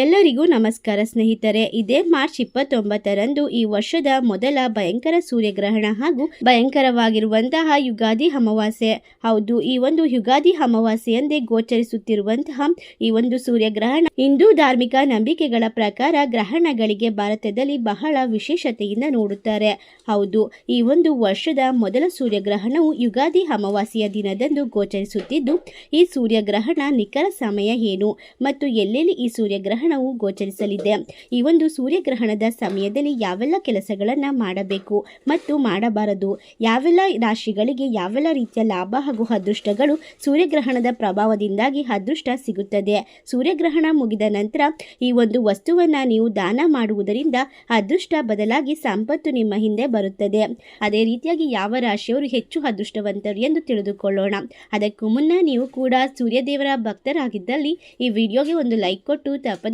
ಎಲ್ಲರಿಗೂ ನಮಸ್ಕಾರ ಸ್ನೇಹಿತರೆ. ಇದೇ ಮಾರ್ಚ್ ಇಪ್ಪತ್ತೊಂಬತ್ತರಂದು ಈ ವರ್ಷದ ಮೊದಲ ಭಯಂಕರ ಸೂರ್ಯಗ್ರಹಣ ಹಾಗೂ ಭಯಂಕರವಾಗಿರುವಂತಹ ಯುಗಾದಿ ಅಮಾವಾಸ್ಯೆ. ಹೌದು, ಈ ಒಂದು ಯುಗಾದಿ ಅಮಾವಾಸ್ಯೆಯಂದೇ ಗೋಚರಿಸುತ್ತಿರುವಂತಹ ಈ ಒಂದು ಸೂರ್ಯಗ್ರಹಣ ಹಿಂದೂ ಧಾರ್ಮಿಕ ನಂಬಿಕೆಗಳ ಪ್ರಕಾರ ಗ್ರಹಣಗಳಿಗೆ ಭಾರತದಲ್ಲಿ ಬಹಳ ವಿಶೇಷತೆಯಿಂದ ನೋಡುತ್ತಾರೆ. ಹೌದು, ಈ ಒಂದು ವರ್ಷದ ಮೊದಲ ಸೂರ್ಯಗ್ರಹಣವು ಯುಗಾದಿ ಅಮಾವಾಸ್ಯೆಯ ದಿನದಂದು ಗೋಚರಿಸುತ್ತಿದ್ದು, ಈ ಸೂರ್ಯಗ್ರಹಣ ನಿಖರ ಸಮಯ ಏನು ಮತ್ತು ಎಲ್ಲೆಲ್ಲಿ ಈ ಸೂರ್ಯಗ್ರಹಣವು ಗೋಚರಿಸಲಿದೆ. ಈ ಒಂದು ಸೂರ್ಯಗ್ರಹಣದ ಸಮಯದಲ್ಲಿ ಯಾವೆಲ್ಲ ಕೆಲಸಗಳನ್ನು ಮಾಡಬೇಕು ಮತ್ತು ಮಾಡಬಾರದು? ಯಾವೆಲ್ಲ ರಾಶಿಗಳಿಗೆ ಯಾವೆಲ್ಲ ರೀತಿಯ ಲಾಭ ಹಾಗೂ ಅದೃಷ್ಟಗಳು ಸೂರ್ಯಗ್ರಹಣದ ಪ್ರಭಾವದಿಂದಾಗಿ ಅದೃಷ್ಟ ಸಿಗುತ್ತದೆ? ಸೂರ್ಯಗ್ರಹಣ ಮುಗಿದ ನಂತರ ಈ ಒಂದು ವಸ್ತುವನ್ನು ನೀವು ದಾನ ಮಾಡುವುದರಿಂದ ಅದೃಷ್ಟ ಬದಲಾಗಿ ಸಂಪತ್ತು ನಿಮ್ಮ ಹಿಂದೆ ಬರುತ್ತದೆ. ಅದೇ ರೀತಿಯಾಗಿ ಯಾವ ರಾಶಿಯವರು ಹೆಚ್ಚು ಅದೃಷ್ಟವಂತರು ಎಂದು ತಿಳಿದುಕೊಳ್ಳೋಣ. ಅದಕ್ಕೂ ಮುನ್ನ ನೀವು ಕೂಡ ಸೂರ್ಯದೇವರ ಭಕ್ತರಾಗಿದ್ದಲ್ಲಿ ಈ ವಿಡಿಯೋಗೆ ಒಂದು ಲೈಕ್ ಕೊಟ್ಟು ತಪ್ಪದೇ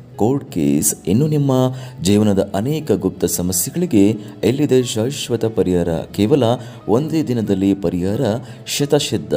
ಕೋರ್ಟ್ ಕೇಸ್. ಇನ್ನು ನಿಮ್ಮ ಜೀವನದ ಅನೇಕ ಗುಪ್ತ ಸಮಸ್ಯೆಗಳಿಗೆ ಎಲ್ಲಿದೆ ಶಾಶ್ವತ ಪರಿಹಾರ? ಕೇವಲ ಒಂದೇ ದಿನದಲ್ಲಿ ಪರಿಹಾರ? ಶತಸಿದ್ಧ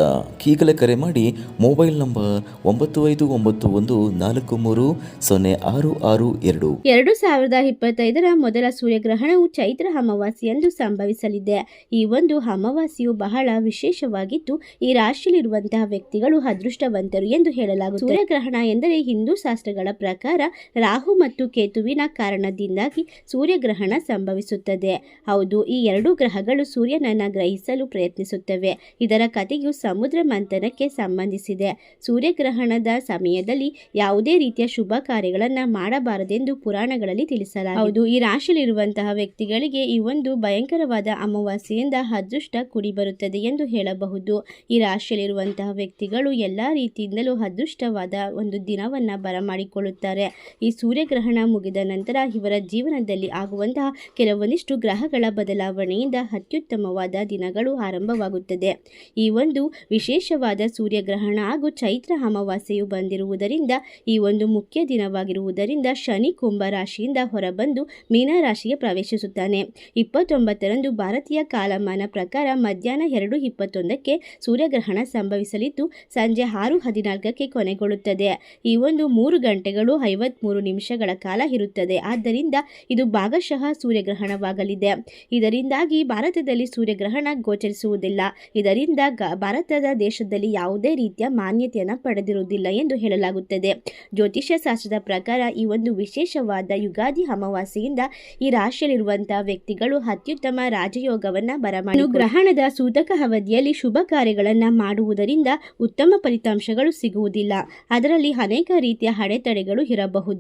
ಈಗಲೇ ಕರೆ ಮಾಡಿ ಮೊಬೈಲ್ ನಂಬರ್ ಒಂಬತ್ತು ಐದು ಒಂಬತ್ತು ಒಂದು ನಾಲ್ಕು ಮೂರು ಸೊನ್ನೆ ಆರು ಆರು ಎರಡು. ಎರಡು ಸಾವಿರದ ಇಪ್ಪತ್ತೈದರ ಮೊದಲ ಸೂರ್ಯಗ್ರಹಣವು ಚೈತ್ರ ಅಮಾವಾಸ್ಯೆಯಂದು ಸಂಭವಿಸಲಿದೆ. ಈ ಒಂದು ಅಮಾವಾಸ್ಯೆಯು ಬಹಳ ವಿಶೇಷವಾಗಿದ್ದು, ಈ ರಾಶಿಯಲ್ಲಿರುವಂತಹ ವ್ಯಕ್ತಿಗಳು ಅದೃಷ್ಟವಂತರು ಎಂದು ಹೇಳಲಾಗುತ್ತದೆ. ಸೂರ್ಯಗ್ರಹಣ ಎಂದರೆ ಹಿಂದೂ ಶಾಸ್ತ್ರಗಳ ಪ್ರಕಾರ ರಾಹು ಮತ್ತು ಕೇತುವಿನ ಕಾರಣದಿಂದಾಗಿ ಸೂರ್ಯಗ್ರಹಣ ಸಂಭವಿಸುತ್ತದೆ. ಹೌದು, ಈ ಎರಡು ಗ್ರಹಗಳು ಸೂರ್ಯನನ್ನು ಗ್ರಹಿಸಲು ಪ್ರಯತ್ನಿಸುತ್ತವೆ. ಇದರ ಕಥೆಯು ಸಮುದ್ರ ಮಂಥನಕ್ಕೆ ಸಂಬಂಧಿಸಿದೆ. ಸೂರ್ಯಗ್ರಹಣದ ಸಮಯದಲ್ಲಿ ಯಾವುದೇ ರೀತಿಯ ಶುಭ ಕಾರ್ಯಗಳನ್ನು ಮಾಡಬಾರದೆಂದು ಪುರಾಣಗಳಲ್ಲಿ ತಿಳಿಸಲಾಗಿದೆ. ಹೌದು, ಈ ರಾಶಿಯಲ್ಲಿರುವಂತಹ ವ್ಯಕ್ತಿಗಳಿಗೆ ಈ ಒಂದು ಭಯಂಕರವಾದ ಅಮಾವಾಸ್ಯೆಯಿಂದ ಅದೃಷ್ಟ ಕುಡಿ ಬರುತ್ತದೆ ಎಂದು ಹೇಳಬಹುದು. ಈ ರಾಶಿಯಲ್ಲಿರುವಂತಹ ವ್ಯಕ್ತಿಗಳು ಎಲ್ಲ ರೀತಿಯಿಂದಲೂ ಅದೃಷ್ಟವಾದ ಒಂದು ದಿನವನ್ನ ಬರಮಾಡಿಕೊಳ್ಳುತ್ತಾರೆ. ಈ ಸೂರ್ಯಗ್ರಹಣ ಮುಗಿದ ನಂತರ ಇವರ ಜೀವನದಲ್ಲಿ ಆಗುವಂತಹ ಕೆಲವೊಂದಿಷ್ಟು ಗ್ರಹಗಳ ಬದಲಾವಣೆಯಿಂದ ಅತ್ಯುತ್ತಮವಾದ ದಿನಗಳು ಆರಂಭವಾಗುತ್ತದೆ. ಈ ಒಂದು ವಿಶೇಷವಾದ ಸೂರ್ಯಗ್ರಹಣ ಹಾಗೂ ಚೈತ್ರ ಅಮಾವಾಸ್ಯೆಯು ಬಂದಿರುವುದರಿಂದ, ಈ ಒಂದು ಮುಖ್ಯ ದಿನವಾಗಿರುವುದರಿಂದ ಶನಿ ಕುಂಭ ರಾಶಿಯಿಂದ ಹೊರಬಂದು ಮೀನರಾಶಿಗೆ ಪ್ರವೇಶಿಸುತ್ತಾನೆ. ಇಪ್ಪತ್ತೊಂಬತ್ತರಂದು ಭಾರತೀಯ ಕಾಲಮಾನ ಪ್ರಕಾರ ಮಧ್ಯಾಹ್ನ ಎರಡು ಇಪ್ಪತ್ತೊಂದಕ್ಕೆ ಸೂರ್ಯಗ್ರಹಣ ಸಂಭವಿಸಲಿದ್ದು, ಸಂಜೆ ಆರು ಹದಿನಾಲ್ಕಕ್ಕೆ ಕೊನೆಗೊಳ್ಳುತ್ತದೆ. ಈ ಒಂದು ಮೂರು ಗಂಟೆಗಳು ಐವತ್ಮೂರು ನಿಮಿಷಗಳ ಕಾಲ ಇರುತ್ತದೆ. ಆದ್ದರಿಂದ ಇದು ಭಾಗಶಃ ಸೂರ್ಯಗ್ರಹಣವಾಗಲಿದೆ. ಇದರಿಂದಾಗಿ ಭಾರತದಲ್ಲಿ ಸೂರ್ಯಗ್ರಹಣ ಗೋಚರಿಸುವುದಿಲ್ಲ. ಇದರಿಂದ ಭಾರತದ ದೇಶದಲ್ಲಿ ಯಾವುದೇ ರೀತಿಯ ಮಾನ್ಯತೆಯನ್ನು ಪಡೆದಿರುವುದಿಲ್ಲ ಎಂದು ಹೇಳಲಾಗುತ್ತದೆ. ಜ್ಯೋತಿಷ್ಯ ಶಾಸ್ತ್ರದ ಪ್ರಕಾರ ಈ ಒಂದು ವಿಶೇಷವಾದ ಯುಗಾದಿ ಅಮಾವಾಸ್ಯೆಯಿಂದ ಈ ರಾಶಿಯಲ್ಲಿರುವಂತಹ ವ್ಯಕ್ತಿಗಳು ಅತ್ಯುತ್ತಮ ರಾಜಯೋಗವನ್ನ ಬರಮಾಡಿ ಗ್ರಹಣದ ಸೂತಕ ಅವಧಿಯಲ್ಲಿ ಶುಭ ಕಾರ್ಯಗಳನ್ನ ಮಾಡುವುದರಿಂದ ಉತ್ತಮ ಫಲಿತಾಂಶಗಳು ಸಿಗುವುದಿಲ್ಲ. ಅದರಲ್ಲಿ ಅನೇಕ ರೀತಿಯ ಅಡೆತಡೆಗಳು ಇರಬಹುದು.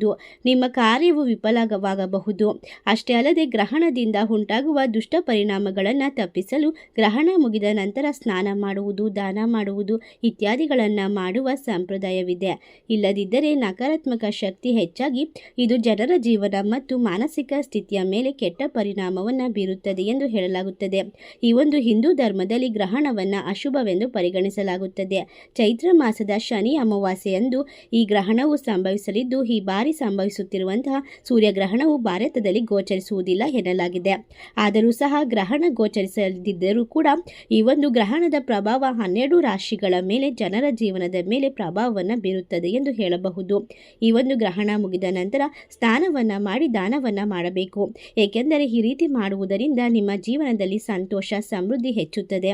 ನಿಮ್ಮ ಕಾರ್ಯವು ವಿಫಲವಾಗಬಹುದು. ಅಷ್ಟೇ ಅಲ್ಲದೆ ಗ್ರಹಣದಿಂದ ಉಂಟಾಗುವ ದುಷ್ಟ ಪರಿಣಾಮಗಳನ್ನು ತಪ್ಪಿಸಲು ಗ್ರಹಣ ಮುಗಿದ ನಂತರ ಸ್ನಾನ ಮಾಡುವುದು, ದಾನ ಮಾಡುವುದು ಇತ್ಯಾದಿಗಳನ್ನು ಮಾಡುವ ಸಂಪ್ರದಾಯವಿದೆ. ಇಲ್ಲದಿದ್ದರೆ ನಕಾರಾತ್ಮಕ ಶಕ್ತಿ ಹೆಚ್ಚಾಗಿ ಇದು ಜನರ ಜೀವನ ಮತ್ತು ಮಾನಸಿಕ ಸ್ಥಿತಿಯ ಮೇಲೆ ಕೆಟ್ಟ ಪರಿಣಾಮವನ್ನು ಬೀರುತ್ತದೆ ಎಂದು ಹೇಳಲಾಗುತ್ತದೆ. ಈ ಒಂದು ಹಿಂದೂ ಧರ್ಮದಲ್ಲಿ ಗ್ರಹಣವನ್ನು ಅಶುಭವೆಂದು ಪರಿಗಣಿಸಲಾಗುತ್ತದೆ. ಚೈತ್ರ ಮಾಸದ ಶನಿ ಅಮಾವಾಸ್ಯೆಯಂದು ಈ ಗ್ರಹಣವು ಸಂಭವಿಸಲಿದ್ದು, ಈ ಬಾರಿ ಸಂಭವಿಸುತ್ತಿರುವಂತಹ ಸೂರ್ಯಗ್ರಹಣವು ಭಾರತದಲ್ಲಿ ಗೋಚರಿಸುವುದಿಲ್ಲ ಎನ್ನಲಾಗಿದೆ. ಆದರೂ ಸಹ ಗ್ರಹಣ ಗೋಚರಿಸದಿದ್ದರೂ ಕೂಡ ಈ ಒಂದು ಗ್ರಹಣದ ಪ್ರಭಾವ ಹನ್ನೆರಡು ರಾಶಿಗಳ ಮೇಲೆ ಜನರ ಜೀವನದ ಮೇಲೆ ಪ್ರಭಾವವನ್ನು ಬೀರುತ್ತದೆ ಎಂದು ಹೇಳಬಹುದು. ಈ ಒಂದು ಗ್ರಹಣ ಮುಗಿದ ನಂತರ ಸ್ನಾನವನ್ನು ಮಾಡಿ ದಾನವನ್ನು ಮಾಡಬೇಕು. ಏಕೆಂದರೆ ಈ ರೀತಿ ಮಾಡುವುದರಿಂದ ನಿಮ್ಮ ಜೀವನದಲ್ಲಿ ಸಂತೋಷ, ಸಮೃದ್ಧಿ ಹೆಚ್ಚುತ್ತದೆ.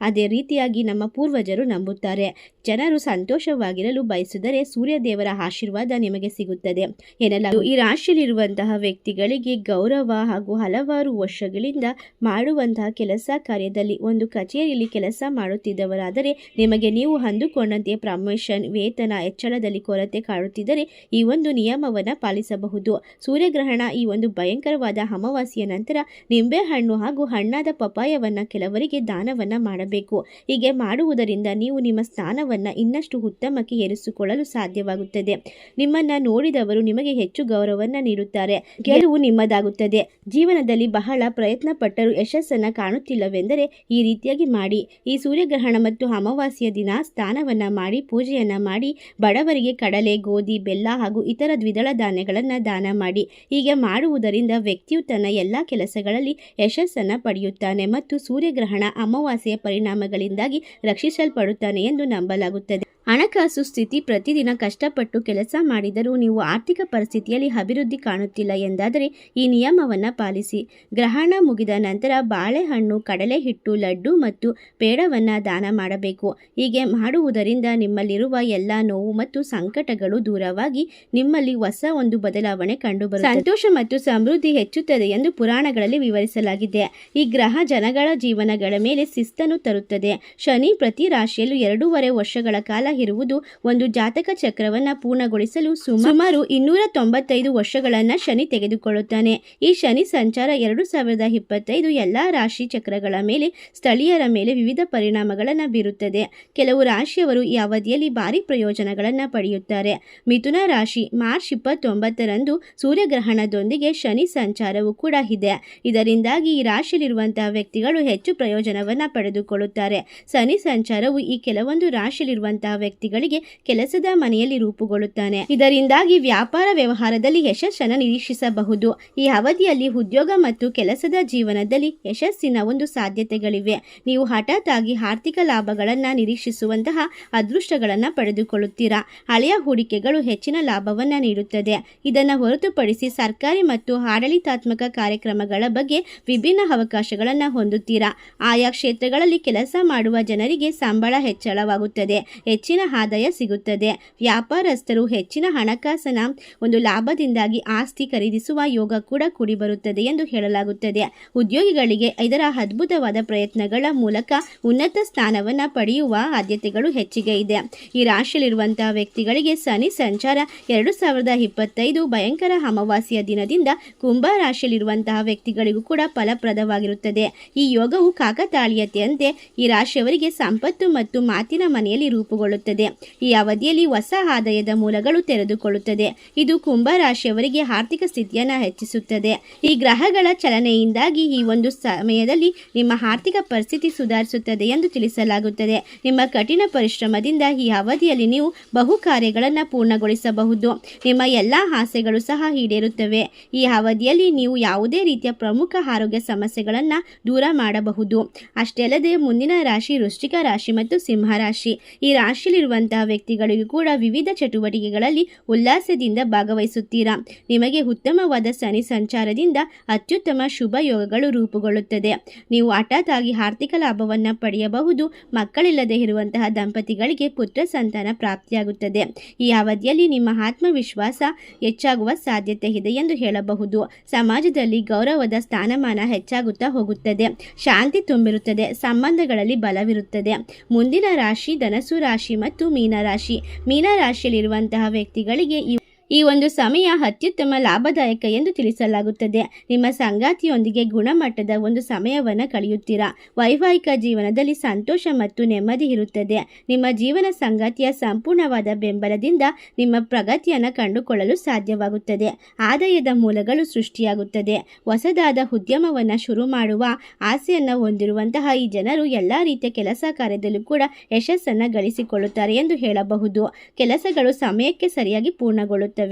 ಅದೇ ರೀತಿಯಾಗಿ ನಮ್ಮ ಪೂರ್ವಜರು ನಂಬುತ್ತಾರೆ. ಜನರು ಸಂತೋಷವಾಗಿರಲು ಬಯಸಿದರೆ ಸೂರ್ಯದೇವರ ಆಶೀರ್ವಾದ ನಿಮಗೆ ಸಿಗುತ್ತದೆ. ಎನ್ನಲಾಗು, ಈ ರಾಶಿಯಲ್ಲಿರುವಂತಹ ವ್ಯಕ್ತಿಗಳಿಗೆ ಗೌರವ ಹಾಗೂ ಹಲವಾರು ವರ್ಷಗಳಿಂದ ಮಾಡುವಂತಹ ಕೆಲಸ ಕಾರ್ಯದಲ್ಲಿ ಒಂದು ಕಚೇರಿಯಲ್ಲಿ ಕೆಲಸ ಮಾಡುತ್ತಿದ್ದವರಾದರೆ ನಿಮಗೆ ನೀವು ಅಂದುಕೊಂಡಂತೆ ಪ್ರಮೋಷನ್, ವೇತನ, ಹೆಚ್ಚಳದಲ್ಲಿ ಕೊರತೆ ಕಾಡುತ್ತಿದ್ದರೆ ಈ ಒಂದು ನಿಯಮವನ್ನು ಪಾಲಿಸಬಹುದು. ಸೂರ್ಯಗ್ರಹಣ ಈ ಒಂದು ಭಯಂಕರವಾದ ಅಮಾವಾಸ್ಯೆಯ ನಂತರ ನಿಂಬೆಹಣ್ಣು ಹಾಗೂ ಹಣ್ಣಾದ ಪಪಾಯವನ್ನು ಕೆಲವರಿಗೆ ದಾನವನ್ನ ಮಾಡಬೇಕು. ಹೀಗೆ ಮಾಡುವುದರಿಂದ ನೀವು ನಿಮ್ಮ ಸ್ಥಾನವನ್ನ ಇನ್ನಷ್ಟು ಉತ್ತಮಕ್ಕೆ ಏರಿಸಿಕೊಳ್ಳಲು ಸಾಧ್ಯವಾಗುತ್ತದೆ. ನಿಮ್ಮನ್ನ ನೋಡಿದವರು ನಿಮಗೆ ಹೆಚ್ಚು ಗೌರವವನ್ನು ನೀಡುತ್ತಾರೆ. ಗೆಲುವು ನಿಮ್ಮದಾಗುತ್ತದೆ. ಜೀವನದಲ್ಲಿ ಬಹಳ ಪ್ರಯತ್ನ ಪಟ್ಟರೂ ಯಶಸ್ಸನ್ನು ಕಾಣುತ್ತಿಲ್ಲವೆಂದರೆ ಈ ರೀತಿಯಾಗಿ ಮಾಡಿ. ಈ ಸೂರ್ಯಗ್ರಹಣ ಮತ್ತು ಅಮಾವಾಸ್ಯ ದಿನ ಸ್ನಾನವನ್ನ ಮಾಡಿ, ಪೂಜೆಯನ್ನ ಮಾಡಿ, ಬಡವರಿಗೆ ಕಡಲೆ, ಗೋಧಿ, ಬೆಲ್ಲ ಹಾಗೂ ಇತರ ದ್ವಿದಳ ಧಾನ್ಯಗಳನ್ನು ದಾನ ಮಾಡಿ. ಹೀಗೆ ಮಾಡುವುದರಿಂದ ವ್ಯಕ್ತಿಯು ತನ್ನ ಎಲ್ಲ ಕೆಲಸಗಳಲ್ಲಿ ಯಶಸ್ಸನ್ನು ಪಡೆಯುತ್ತಾನೆ ಮತ್ತು ಸೂರ್ಯಗ್ರಹಣ ಅಮಾವಾಸ್ಯೆಯ ಪರಿಣಾಮಗಳಿಂದಾಗಿ ರಕ್ಷಿಸಲ್ಪಡುತ್ತಾನೆ ಎಂದು ನಂಬಲಾಗುತ್ತದೆ. ಹಣಕಾಸು ಸ್ಥಿತಿ ಪ್ರತಿದಿನ ಕಷ್ಟಪಟ್ಟು ಕೆಲಸ ಮಾಡಿದರೂ ನೀವು ಆರ್ಥಿಕ ಪರಿಸ್ಥಿತಿಯಲ್ಲಿ ಅಭಿವೃದ್ಧಿ ಕಾಣುತ್ತಿಲ್ಲ ಎಂದಾದರೆ ಈ ನಿಯಮವನ್ನು ಪಾಲಿಸಿ. ಗ್ರಹಣ ಮುಗಿದ ನಂತರ ಬಾಳೆಹಣ್ಣು ಕಡಲೆ ಹಿಟ್ಟು ಲಡ್ಡು ಮತ್ತು ಪೇಡವನ್ನು ದಾನ ಮಾಡಬೇಕು. ಹೀಗೆ ಮಾಡುವುದರಿಂದ ನಿಮ್ಮಲ್ಲಿರುವ ಎಲ್ಲ ನೋವು ಮತ್ತು ಸಂಕಟಗಳು ದೂರವಾಗಿ ನಿಮ್ಮಲ್ಲಿ ಹೊಸ ಒಂದು ಬದಲಾವಣೆ ಕಂಡುಬರುತ್ತದೆ. ಸಂತೋಷ ಮತ್ತು ಸಮೃದ್ಧಿ ಹೆಚ್ಚುತ್ತದೆ ಎಂದು ಪುರಾಣಗಳಲ್ಲಿ ವಿವರಿಸಲಾಗಿದೆ. ಈ ಗ್ರಹ ಜನಗಳ ಜೀವನಗಳ ಮೇಲೆ ಶಿಸ್ತನ್ನು ತರುತ್ತದೆ. ಶನಿ ಪ್ರತಿ ರಾಶಿಯಲ್ಲೂ ಎರಡೂವರೆ ವರ್ಷಗಳ ಕಾಲ ಇರುವುದು ಒಂದು ಜಾತಕ ಚಕ್ರವನ್ನ ಪೂರ್ಣಗೊಳಿಸಲು ಸುಮಾರು ಇನ್ನೂರ ತೊಂಬತ್ತೈದು ವರ್ಷಗಳನ್ನ ಶನಿ ತೆಗೆದುಕೊಳ್ಳುತ್ತಾನೆ. ಈ ಶನಿ ಸಂಚಾರ ಎರಡು ಸಾವಿರದ ಇಪ್ಪತ್ತೈದು ಎಲ್ಲಾ ರಾಶಿ ಚಕ್ರಗಳ ಮೇಲೆ, ಸ್ಥಳೀಯರ ಮೇಲೆ ವಿವಿಧ ಪರಿಣಾಮಗಳನ್ನು ಬೀರುತ್ತದೆ. ಕೆಲವು ರಾಶಿಯವರು ಈ ಅವಧಿಯಲ್ಲಿ ಭಾರಿ ಪ್ರಯೋಜನಗಳನ್ನ ಪಡೆಯುತ್ತಾರೆ. ಮಿಥುನ ರಾಶಿ ಮಾರ್ಚ್ ಇಪ್ಪತ್ತೊಂಬತ್ತರಂದು ಸೂರ್ಯಗ್ರಹಣದೊಂದಿಗೆ ಶನಿ ಸಂಚಾರವು ಕೂಡ ಇದೆ. ಇದರಿಂದಾಗಿ ಈ ರಾಶಿಯಲ್ಲಿರುವಂತಹ ವ್ಯಕ್ತಿಗಳು ಹೆಚ್ಚು ಪ್ರಯೋಜನವನ್ನ ಪಡೆದುಕೊಳ್ಳುತ್ತಾರೆ. ಶನಿ ಸಂಚಾರವು ಈ ಕೆಲವೊಂದು ರಾಶಿಯಲ್ಲಿರುವಂತಹ ವ್ಯಕ್ತಿಗಳಿಗೆ ಕೆಲಸದ ಮನೆಯಲ್ಲಿ ರೂಪುಗೊಳ್ಳುತ್ತಾನೆ. ಇದರಿಂದಾಗಿ ವ್ಯಾಪಾರ ವ್ಯವಹಾರದಲ್ಲಿ ಯಶಸ್ಸನ್ನು ನಿರೀಕ್ಷಿಸಬಹುದು. ಈ ಅವಧಿಯಲ್ಲಿ ಉದ್ಯೋಗ ಮತ್ತು ಕೆಲಸದ ಜೀವನದಲ್ಲಿ ಯಶಸ್ಸಿನ ಒಂದು ಸಾಧ್ಯತೆಗಳಿವೆ. ನೀವು ಹಠಾತ್ ಆಗಿ ಆರ್ಥಿಕ ಲಾಭಗಳನ್ನು ನಿರೀಕ್ಷಿಸುವಂತಹ ಅದೃಷ್ಟಗಳನ್ನು ಪಡೆದುಕೊಳ್ಳುತ್ತೀರಾ? ಹಳೆಯ ಹೂಡಿಕೆಗಳು ಹೆಚ್ಚಿನ ಲಾಭವನ್ನು ನೀಡುತ್ತದೆ. ಇದನ್ನು ಹೊರತುಪಡಿಸಿ ಸರ್ಕಾರಿ ಮತ್ತು ಆಡಳಿತಾತ್ಮಕ ಕಾರ್ಯಕ್ರಮಗಳ ಬಗ್ಗೆ ವಿಭಿನ್ನ ಅವಕಾಶಗಳನ್ನು ಹೊಂದುತ್ತೀರಾ? ಆಯಾ ಕ್ಷೇತ್ರಗಳಲ್ಲಿ ಕೆಲಸ ಮಾಡುವ ಜನರಿಗೆ ಸಂಬಳ ಹೆಚ್ಚಳವಾಗುತ್ತದೆ. ಹೆಚ್ಚಿನ ಆದಾಯ ಸಿಗುತ್ತದೆ. ವ್ಯಾಪಾರಸ್ಥರು ಹೆಚ್ಚಿನ ಹಣಕಾಸಿನ ಒಂದು ಲಾಭದಿಂದಾಗಿ ಆಸ್ತಿ ಖರೀದಿಸುವ ಯೋಗ ಕೂಡ ಕೂಡಿ ಬರುತ್ತದೆ ಎಂದು ಹೇಳಲಾಗುತ್ತದೆ. ಉದ್ಯೋಗಿಗಳಿಗೆ ಇದರ ಅದ್ಭುತವಾದ ಪ್ರಯತ್ನಗಳ ಮೂಲಕ ಉನ್ನತ ಸ್ಥಾನವನ್ನು ಪಡೆಯುವ ಆದ್ಯತೆಗಳು ಹೆಚ್ಚಿಗೆ ಇದೆ. ಈ ರಾಶಿಯಲ್ಲಿರುವಂತಹ ವ್ಯಕ್ತಿಗಳಿಗೆ ಸನಿ ಸಂಚಾರ ಎರಡು ಸಾವಿರದ ಇಪ್ಪತ್ತೈದು ಭಯಂಕರ ಅಮಾವಾಸ್ಯ ದಿನದಿಂದ ಕುಂಭ ರಾಶಿಯಲ್ಲಿರುವಂತಹ ವ್ಯಕ್ತಿಗಳಿಗೂ ಕೂಡ ಫಲಪ್ರದವಾಗಿರುತ್ತದೆ. ಈ ಯೋಗವು ಕಾಕತಾಳೀಯತೆಯಂತೆ ಈ ರಾಶಿಯವರಿಗೆ ಸಂಪತ್ತು ಮತ್ತು ಮಾತಿನ ಮನೆಯಲ್ಲಿ ರೂಪುಗೊಳ್ಳುತ್ತದೆ. ಈ ಅವಧಿಯಲ್ಲಿ ಹೊಸ ಆದಾಯದ ಮೂಲಗಳು ತೆರೆದುಕೊಳ್ಳುತ್ತದೆ. ಇದು ಕುಂಭ ರಾಶಿಯವರಿಗೆ ಆರ್ಥಿಕ ಸ್ಥಿತಿಯನ್ನು ಹೆಚ್ಚಿಸುತ್ತದೆ. ಈ ಗ್ರಹಗಳ ಚಲನೆಯಿಂದಾಗಿ ಈ ಒಂದು ಸಮಯದಲ್ಲಿ ನಿಮ್ಮ ಆರ್ಥಿಕ ಪರಿಸ್ಥಿತಿ ಸುಧಾರಿಸುತ್ತದೆ ಎಂದು ತಿಳಿಸಲಾಗುತ್ತದೆ. ನಿಮ್ಮ ಕಠಿಣ ಪರಿಶ್ರಮದಿಂದ ಈ ಅವಧಿಯಲ್ಲಿ ನೀವು ಬಹು ಕಾರ್ಯಗಳನ್ನು ಪೂರ್ಣಗೊಳಿಸಬಹುದು. ನಿಮ್ಮ ಎಲ್ಲ ಆಸೆಗಳು ಸಹ ಈಡೇರುತ್ತವೆ. ಈ ಅವಧಿಯಲ್ಲಿ ನೀವು ಯಾವುದೇ ರೀತಿಯ ಪ್ರಮುಖ ಆರೋಗ್ಯ ಸಮಸ್ಯೆಗಳನ್ನು ದೂರ ಮಾಡಬಹುದು. ಅಷ್ಟೇ ಅಲ್ಲದೆ ಮುಂದಿನ ರಾಶಿ ವೃಶ್ಚಿಕ ರಾಶಿ ಮತ್ತು ಸಿಂಹ ರಾಶಿ. ಈ ರಾಶಿ ಈ ರಾಶಿಯಲ್ಲಿರುವಂತಹ ವ್ಯಕ್ತಿಗಳಿಗೂ ಕೂಡ ವಿವಿಧ ಚಟುವಟಿಕೆಗಳಲ್ಲಿ ಉಲ್ಲಾಸದಿಂದ ಭಾಗವಹಿಸುತ್ತೀರಾ? ನಿಮಗೆ ಉತ್ತಮವಾದ ಸನಿ ಸಂಚಾರದಿಂದ ಅತ್ಯುತ್ತಮ ಶುಭ ಯೋಗಗಳು ರೂಪುಗೊಳ್ಳುತ್ತದೆ. ನೀವು ಹಠಾತ್ ಆಗಿ ಆರ್ಥಿಕ ಲಾಭವನ್ನು ಪಡೆಯಬಹುದು. ಮಕ್ಕಳಿಲ್ಲದೆ ಇರುವಂತಹ ದಂಪತಿಗಳಿಗೆ ಪುತ್ರ ಸಂತಾನ ಪ್ರಾಪ್ತಿಯಾಗುತ್ತದೆ. ಈ ಅವಧಿಯಲ್ಲಿ ನಿಮ್ಮ ಆತ್ಮವಿಶ್ವಾಸ ಹೆಚ್ಚಾಗುವ ಸಾಧ್ಯತೆ ಇದೆ ಎಂದು ಹೇಳಬಹುದು. ಸಮಾಜದಲ್ಲಿ ಗೌರವದ ಸ್ಥಾನಮಾನ ಹೆಚ್ಚಾಗುತ್ತಾ ಹೋಗುತ್ತದೆ. ಶಾಂತಿ ತುಂಬಿರುತ್ತದೆ. ಸಂಬಂಧಗಳಲ್ಲಿ ಬಲವಿರುತ್ತದೆ. ಮುಂದಿನ ರಾಶಿ ಧನಸು ರಾಶಿ ಮತ್ತು ಮೀನರಾಶಿ. ಮೀನರಾಶಿಯಲ್ಲಿರುವಂತಹ ವ್ಯಕ್ತಿಗಳಿಗೆ ಈ ಈ ಒಂದು ಸಮಯ ಅತ್ಯುತ್ತಮ ಲಾಭದಾಯಕ ಎಂದು ತಿಳಿಸಲಾಗುತ್ತದೆ. ನಿಮ್ಮ ಸಂಗಾತಿಯೊಂದಿಗೆ ಗುಣಮಟ್ಟದ ಒಂದು ಸಮಯವನ್ನು ಕಳೆಯುತ್ತೀರಾ? ವೈವಾಹಿಕ ಜೀವನದಲ್ಲಿ ಸಂತೋಷ ಮತ್ತು ನೆಮ್ಮದಿ ಇರುತ್ತದೆ. ನಿಮ್ಮ ಜೀವನ ಸಂಗಾತಿಯ ಸಂಪೂರ್ಣವಾದ ಬೆಂಬಲದಿಂದ ನಿಮ್ಮ ಪ್ರಗತಿಯನ್ನು ಕಂಡುಕೊಳ್ಳಲು ಸಾಧ್ಯವಾಗುತ್ತದೆ. ಆದಾಯದ ಮೂಲಗಳು ಸೃಷ್ಟಿಯಾಗುತ್ತದೆ. ಹೊಸದಾದ ಉದ್ಯಮವನ್ನು ಶುರು ಮಾಡುವ ಆಸೆಯನ್ನು ಹೊಂದಿರುವಂತಹ ಈ ಜನರು ಎಲ್ಲ ರೀತಿಯ ಕೆಲಸ ಕಾರ್ಯದಲ್ಲೂ ಕೂಡ ಯಶಸ್ಸನ್ನು ಗಳಿಸಿಕೊಳ್ಳುತ್ತಾರೆ ಎಂದು ಹೇಳಬಹುದು. ಕೆಲಸಗಳು ಸಮಯಕ್ಕೆ ಸರಿಯಾಗಿ ಪೂರ್ಣಗೊಳ್ಳುತ್ತವೆ.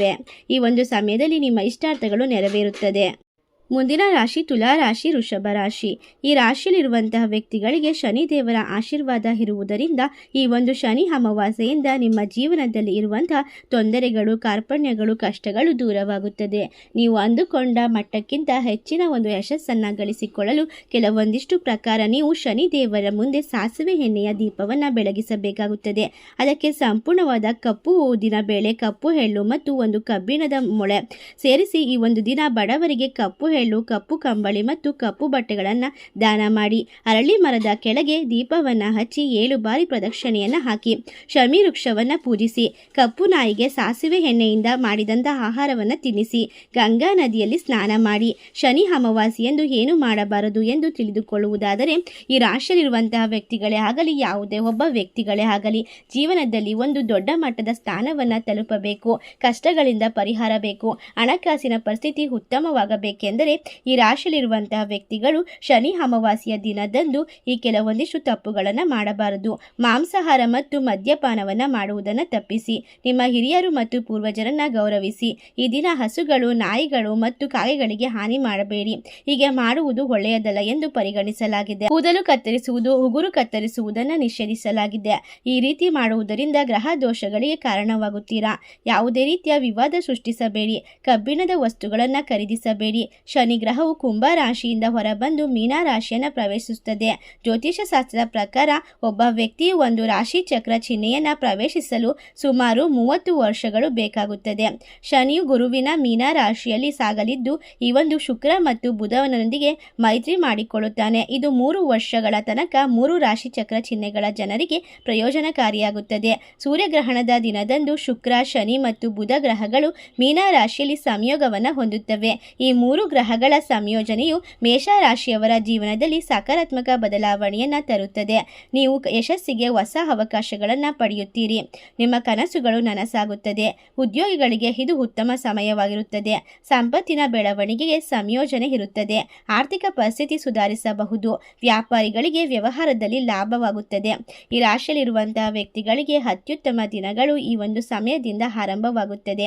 ಈ ಒಂದು ಸಮಯದಲ್ಲಿ ನಿಮ್ಮ ಇಷ್ಟಾರ್ಥಗಳು ನೆರವೇರುತ್ತದೆ. ಮುಂದಿನ ರಾಶಿ ತುಲಾ ರಾಶಿ, ವೃಷಭ ರಾಶಿ. ಈ ರಾಶಿಯಲ್ಲಿರುವಂತಹ ವ್ಯಕ್ತಿಗಳಿಗೆ ಶನಿ ದೇವರ ಆಶೀರ್ವಾದ ಇರುವುದರಿಂದ ಈ ಒಂದು ಶನಿ ಅಮಾವಾಸ್ಯೆಯಿಂದ ನಿಮ್ಮ ಜೀವನದಲ್ಲಿ ಇರುವಂತಹ ತೊಂದರೆಗಳು, ಕಾರ್ಪಣ್ಯಗಳು, ಕಷ್ಟಗಳು ದೂರವಾಗುತ್ತದೆ. ನೀವು ಅಂದುಕೊಂಡ ಮಟ್ಟಕ್ಕಿಂತ ಹೆಚ್ಚಿನ ಒಂದು ಯಶಸ್ಸನ್ನು ಗಳಿಸಿಕೊಳ್ಳಲು ಕೆಲವೊಂದಿಷ್ಟು ಪ್ರಕಾರ ನೀವು ಶನಿ ದೇವರ ಮುಂದೆ ಸಾಸಿವೆ ಎಣ್ಣೆಯ ದೀಪವನ್ನು ಬೆಳಗಿಸಬೇಕಾಗುತ್ತದೆ. ಅದಕ್ಕೆ ಸಂಪೂರ್ಣವಾದ ಕಪ್ಪು ಊದಿನ ಬೇಳೆ, ಕಪ್ಪು ಎಳ್ಳು ಮತ್ತು ಒಂದು ಕಬ್ಬಿಣದ ಮೊಳೆ ಸೇರಿಸಿ ಈ ಒಂದು ದಿನ ಬಡವರಿಗೆ ಕಪ್ಪು ಎಳ್ಳು ಕಪ್ಪು ಕಂಬಳಿ ಮತ್ತು ಕಪ್ಪು ಬಟ್ಟೆಗಳನ್ನು ದಾನ ಮಾಡಿ. ಅರಳಿ ಮರದ ಕೆಳಗೆ ದೀಪವನ್ನು ಹಚ್ಚಿ ಏಳು ಬಾರಿ ಪ್ರದಕ್ಷಿಣೆಯನ್ನು ಹಾಕಿ. ಶಮಿ ವೃಕ್ಷವನ್ನು ಪೂಜಿಸಿ. ಕಪ್ಪು ನಾಯಿಗೆ ಸಾಸಿವೆ ಎಣ್ಣೆಯಿಂದ ಮಾಡಿದಂಥ ಆಹಾರವನ್ನು ತಿನ್ನಿಸಿ. ಗಂಗಾ ನದಿಯಲ್ಲಿ ಸ್ನಾನ ಮಾಡಿ. ಶನಿ ಅಮಾವಾಸ್ಯೆ ಎಂದು ಏನು ಮಾಡಬಾರದು ಎಂದು ತಿಳಿದುಕೊಳ್ಳುವುದಾದರೆ, ಈ ರಾಶಿಯಲ್ಲಿರುವಂತಹ ವ್ಯಕ್ತಿಗಳೇ ಆಗಲಿ, ಯಾವುದೇ ಒಬ್ಬ ವ್ಯಕ್ತಿಗಳೇ ಆಗಲಿ, ಜೀವನದಲ್ಲಿ ಒಂದು ದೊಡ್ಡ ಮಟ್ಟದ ಸ್ಥಾನವನ್ನು ತಲುಪಬೇಕು. ಕಷ್ಟಗಳಿಂದ ಪರಿಹಾರ ಬೇಕು. ಹಣಕಾಸಿನ ಪರಿಸ್ಥಿತಿ ಉತ್ತಮವಾಗಬೇಕೆಂದರೆ ಈ ರಾಶಿಯಲ್ಲಿರುವಂತಹ ವ್ಯಕ್ತಿಗಳು ಶನಿ ಅಮಾವಾಸ್ಯ ದಿನದಂದು ಈ ಕೆಲವೊಂದಿಷ್ಟು ತಪ್ಪುಗಳನ್ನು ಮಾಡಬಾರದು. ಮಾಂಸಾಹಾರ ಮತ್ತು ಮದ್ಯಪಾನವನ್ನು ಮಾಡುವುದನ್ನು ತಪ್ಪಿಸಿ. ನಿಮ್ಮ ಹಿರಿಯರು ಮತ್ತು ಪೂರ್ವಜರನ್ನ ಗೌರವಿಸಿ. ಈ ದಿನ ಹಸುಗಳು, ನಾಯಿಗಳು ಮತ್ತು ಕಾಗೆಗಳಿಗೆ ಹಾನಿ ಮಾಡಬೇಡಿ. ಹೀಗೆ ಮಾಡುವುದು ಒಳ್ಳೆಯದಲ್ಲ ಎಂದು ಪರಿಗಣಿಸಲಾಗಿದೆ. ಕೂದಲು ಕತ್ತರಿಸುವುದು, ಉಗುರು ಕತ್ತರಿಸುವುದನ್ನು ನಿಷೇಧಿಸಲಾಗಿದೆ. ಈ ರೀತಿ ಮಾಡುವುದರಿಂದ ಗ್ರಹ ದೋಷಗಳಿಗೆ ಕಾರಣವಾಗುತ್ತೀರಾ? ಯಾವುದೇ ರೀತಿಯ ವಿವಾದ ಸೃಷ್ಟಿಸಬೇಡಿ. ಕಬ್ಬಿಣದ ವಸ್ತುಗಳನ್ನು ಖರೀದಿಸಬೇಡಿ. ಶನಿ ಗ್ರಹವು ಕುಂಭ ರಾಶಿಯಿಂದ ಹೊರಬಂದು ಮೀನ ರಾಶಿಯನ್ನು ಪ್ರವೇಶಿಸುತ್ತದೆ. ಜ್ಯೋತಿಷ ಶಾಸ್ತ್ರದ ಪ್ರಕಾರ ಒಬ್ಬ ವ್ಯಕ್ತಿಯು ಒಂದು ರಾಶಿ ಚಕ್ರ ಚಿಹ್ನೆಯನ್ನು ಪ್ರವೇಶಿಸಲು ಸುಮಾರು ಮೂವತ್ತು ವರ್ಷಗಳು ಬೇಕಾಗುತ್ತದೆ. ಶನಿಯು ಗುರುವಿನ ಮೀನ ರಾಶಿಯಲ್ಲಿ ಸಾಗಲಿದ್ದು, ಈ ಒಂದು ಶುಕ್ರ ಮತ್ತು ಬುಧವನೊಂದಿಗೆ ಮೈತ್ರಿ ಮಾಡಿಕೊಳ್ಳುತ್ತಾನೆ. ಇದು ಮೂರು ವರ್ಷಗಳ ತನಕ ಮೂರು ರಾಶಿ ಚಕ್ರ ಚಿಹ್ನೆಗಳ ಜನರಿಗೆ ಪ್ರಯೋಜನಕಾರಿಯಾಗುತ್ತದೆ. ಸೂರ್ಯಗ್ರಹಣದ ದಿನದಂದು ಶುಕ್ರ, ಶನಿ ಮತ್ತು ಬುಧ ಗ್ರಹಗಳು ಮೀನ ರಾಶಿಯಲ್ಲಿ ಸಂಯೋಗವನ್ನು ಹೊಂದುತ್ತವೆ. ಈ ಮೂರು ಗ್ರಹಗಳ ಸಂಯೋಜನೆಯು ಮೇಷರಾಶಿಯವರ ಜೀವನದಲ್ಲಿ ಸಕಾರಾತ್ಮಕ ಬದಲಾವಣೆಯನ್ನು ತರುತ್ತದೆ. ನೀವು ಯಶಸ್ಸಿಗೆ ಹೊಸ ಅವಕಾಶಗಳನ್ನು ಪಡೆಯುತ್ತೀರಿ. ನಿಮ್ಮ ಕನಸುಗಳು ನನಸಾಗುತ್ತದೆ. ಉದ್ಯೋಗಿಗಳಿಗೆ ಇದು ಉತ್ತಮ ಸಮಯವಾಗಿರುತ್ತದೆ. ಸಂಪತ್ತಿನ ಬೆಳವಣಿಗೆಗೆ ಸಂಯೋಜನೆ ಇರುತ್ತದೆ. ಆರ್ಥಿಕ ಪರಿಸ್ಥಿತಿ ಸುಧಾರಿಸಬಹುದು. ವ್ಯಾಪಾರಿಗಳಿಗೆ ವ್ಯವಹಾರದಲ್ಲಿ ಲಾಭವಾಗುತ್ತದೆ. ಈ ರಾಶಿಯಲ್ಲಿರುವಂತಹ ವ್ಯಕ್ತಿಗಳಿಗೆ ಅತ್ಯುತ್ತಮ ದಿನಗಳು ಈ ಒಂದು ಸಮಯದಿಂದ ಆರಂಭವಾಗುತ್ತದೆ.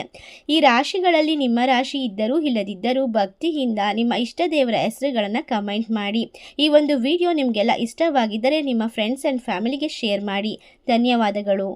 ಈ ರಾಶಿಗಳಲ್ಲಿ ನಿಮ್ಮ ರಾಶಿ ಇದ್ದರೂ ಇಲ್ಲದಿದ್ದರೂ ಭಕ್ತಿಯಿಂದ ನಿಮ್ಮ ಇಷ್ಟ ದೇವರ ಹೆಸರುಗಳನ್ನು ಕಮೆಂಟ್ ಮಾಡಿ. ಈ ಒಂದು ವಿಡಿಯೋ ನಿಮಗೆಲ್ಲ ಇಷ್ಟವಾಗಿದ್ದರೆ ನಿಮ್ಮ ಫ್ರೆಂಡ್ಸ್ ಆ್ಯಂಡ್ ಫ್ಯಾಮಿಲಿಗೆ ಶೇರ್ ಮಾಡಿ. ಧನ್ಯವಾದಗಳು.